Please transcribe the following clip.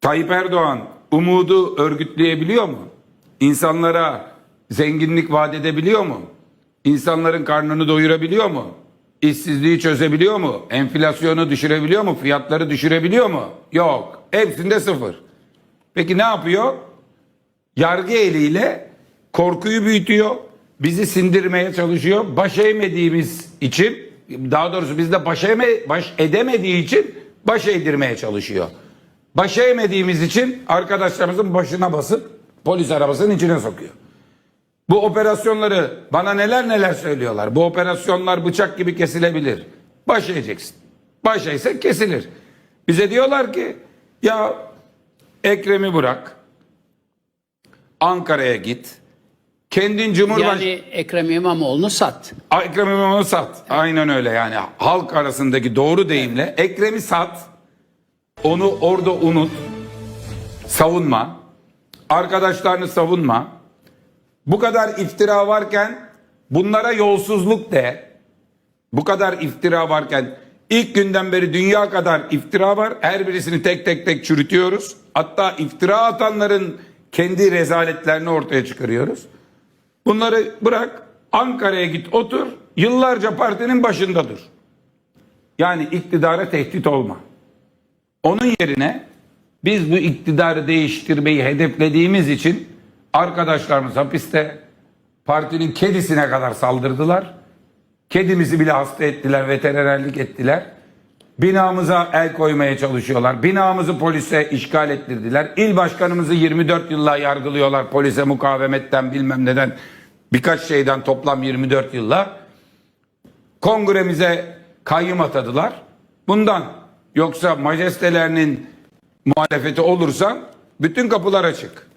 Tayyip Erdoğan umudu örgütleyebiliyor mu? İnsanlara zenginlik vaat edebiliyor mu? İnsanların karnını doyurabiliyor mu? İşsizliği çözebiliyor mu? Enflasyonu düşürebiliyor mu? Fiyatları düşürebiliyor mu? Yok. Hepsinde sıfır. Peki ne yapıyor? Yargı eliyle korkuyu büyütüyor. Bizi sindirmeye çalışıyor. Baş eğmediğimiz için daha doğrusu bizde baş, eğme, baş edemediği için baş eğdirmeye çalışıyor. Baş eğmediğimiz için arkadaşlarımızın başına basıp polis arabasının içine sokuyor. Bu operasyonları bana neler neler söylüyorlar. Bu operasyonlar bıçak gibi kesilebilir. Baş eğeceksin. Baş eğse kesilir. Bize diyorlar ki ya Ekrem'i bırak. Ankara'ya git. Kendin Cumhurbaşkanı... Yani Ekrem İmamoğlu'nu sat. Ekrem İmamoğlu sat. Aynen öyle yani. Halk arasındaki doğru deyimle Ekrem'i sat. Onu orada unut. Savunma. Arkadaşlarını savunma. Bu kadar iftira varken bunlara yolsuzluk de. Bu kadar iftira varken ilk günden beri dünya kadar iftira var. Her birisini tek tek tek çürütüyoruz. Hatta iftira atanların kendi rezaletlerini ortaya çıkarıyoruz. Bunları bırak Ankara'ya git otur yıllarca partinin başında dur. Yani iktidara tehdit olma. Onun yerine biz bu iktidarı değiştirmeyi hedeflediğimiz için arkadaşlarımız hapiste partinin kedisine kadar saldırdılar. Kedimizi bile hasta ettiler, veterinerlik ettiler. Binamıza el koymaya çalışıyorlar. Binamızı polise işgal ettirdiler. İl başkanımızı 24 yılla yargılıyorlar. Polise mukavemetten bilmem neden birkaç şeyden toplam 24 yılla. Kongremize kayyum atadılar. Bundan yoksa majestelerinin muhalefeti olursa bütün kapılar açık.